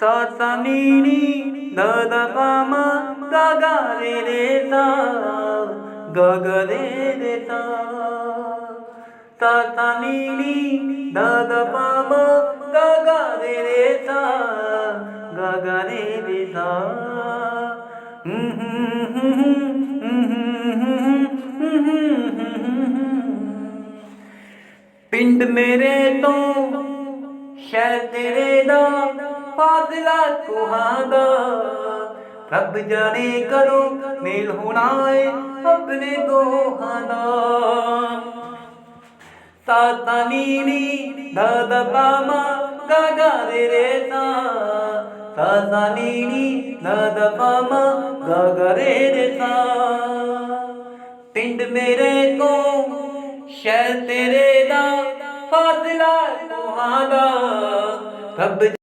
sa sa ni ni da da pa ma ga ga re re sa ga ga re ਪਿੰਡ ਮੇਰੇ ਤੋਂ ਸ਼ਹਿਰ ਤੇਰੇ ਦਾ ਫਾਜ਼ਲਾ ਕੁਹਾਂ ਦਾ। ਰੱਬ ਜਾਣੇ ਕਰੋ ਮੇਲ ਹੋਣਾ ਏ ਆਪਣੇ ਦੋਹਾਂ ਦਾ। ਤਾਤਾ ਨੀਨੀ ਦਾਦਾ ਪਾਮਾ ਗਾਗਾ ਰੇ ਰੇ ਸਾ ਸਾਤਾ ਨੀਨੀ ਦਾਦਾ ਪਾਮਾ ਗਾਗਾ ਰੇ ਰੇ ਸਾ ਪਿੰਡ ਮੇਰੇ ਤੋਂ ਸ਼ਹਿਰ ਤੇਰੇ ਦਾ ਫਾਜ਼ਲਾ ਤੁਹਾਂ ਦਾ। ਰੱਬ